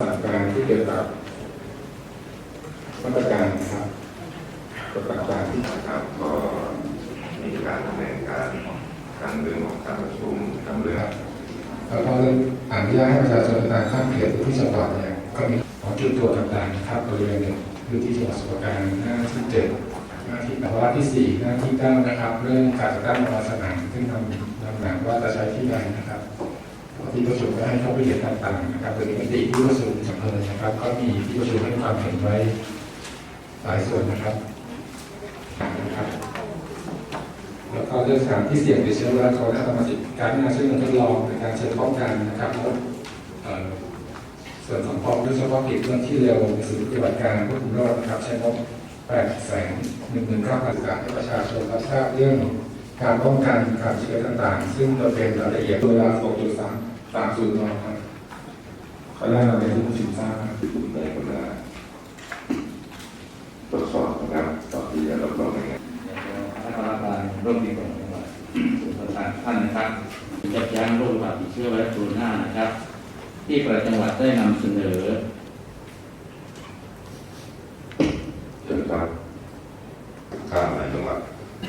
สถานการณ์ที่เกี่ยวกับมาตรการนะครับกฎต่างๆที่ครับก็มีการดำเนินการทั้งเรื่องของการประชุมทั้งเรื่องแล้วก็เรื่องอนุญาตให้ประชาชนเดินทางข้ามเขตพื้นที่จังหวัดเนี่ยก็มีของจุดตรวจต่างๆนะครับบริเวณหนึ่งพื้นที่จังหวัดสมุทรปราการหน้าที่เจ็ดหน้าที่แปดวาระที่สี่หน้าที่เก้านะครับ เรื่องการจัดตั้งโรงพยาบาลสนามซึ่งทำนำหนังว่าจะใช้ที่ใดนะครับ ที่ประชุมก็ให้ข้าไปเห็นต่างๆนะครับโดยมติที่ประชุมจำเลยนะครับ ก็มีที่ประชุมให้ความเห็นไว้หลายส่วนนะครับนะครับ แล้วก็เรื่องสถานที่เสี่ยงติดเชื้อไวรัสโคโรนาสมาชิกการงานช่วยกันทดลองในการเชิญป้องกันนะครับแล้วส่วนของพอด้วยเฉพาะกิจเรื่องที่เร็วในศูนย์ปฏิบัติการควบคุมโรคนะครับ ใช้งบ8แสนหนึ่งหมื่นเก้าพันบาทให้ประชาชนรับทราบเรื่อง การป้องกันการเชื้อต่างๆ ซึ่งเราเป็นรายละเอียดเวลา6.3 30นครับขออนุญาตนำเรียนที่ผู้ชิมทราบครับในเวลาตรวจสอบนะครับต่อที่จะรับรองในงานคณะกรรมการร่วมดีกว่าจังหวัดส่วนประธานท่านนะครับยับยั้งโรคระบาดติดเชื้อไวรัสโคโรนานะครับ ที่ประหลัดจังหวัดได้นำเสนอเชิญครับข้ามในจังหวัด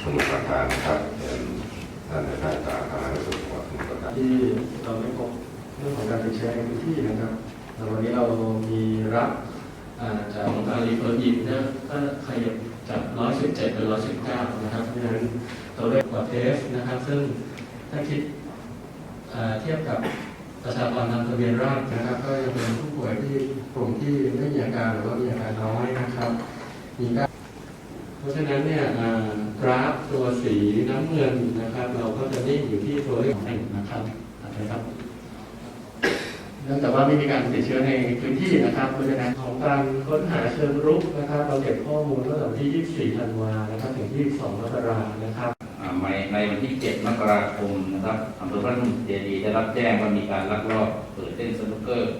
สมุทรปราการนะครับเชิญ ท่านในแพทย์สาธารณสุขจังหวัดสมุทรปราการที่เราไม่พบเรื่องของการติดเชื้อในพื้นที่นะครับแต่วันนี้เรามีรับจากองค์การรีเฟอร์อินนี่ยก็ขยับจาก 117 เป็น 119 นะครับ เพราะฉะนั้นตัวเลขกว่าเทสนะครับ ซึ่งถ้าคิดเทียบกับประชากรทางทะเบียนราษฎรนะครับ ก็ยังเป็นผู้ป่วยที่กลุ่มที่ไม่มีอาการหรือว่ามีอาการน้อยนะครับ มีการ เพราะฉะนั้นเนี่ยอ่ากราฟตัวสีน้ำเงินนะครับ เราก็จะนิ่งอยู่ที่ตัวเลขของหนึ่งนะครับนะครับเนื่องจากว่าไม่มีการติดเชื้อในพื้นที่นะครับเพราะฉะนั้นของการค้นหาเชิงรุกนะครับ เราเก็บข้อมูลตั้งแต่วันที่ 24 ธันวานะครับถึง 22 มกรานะครับอ่าในในวันที่ 7 มกราคมนะครับอำเภอพระนุ่มเจดีย์ได้รับแจ้งว่ามีการลักลอบเปิดเต้นสนุกเกอร์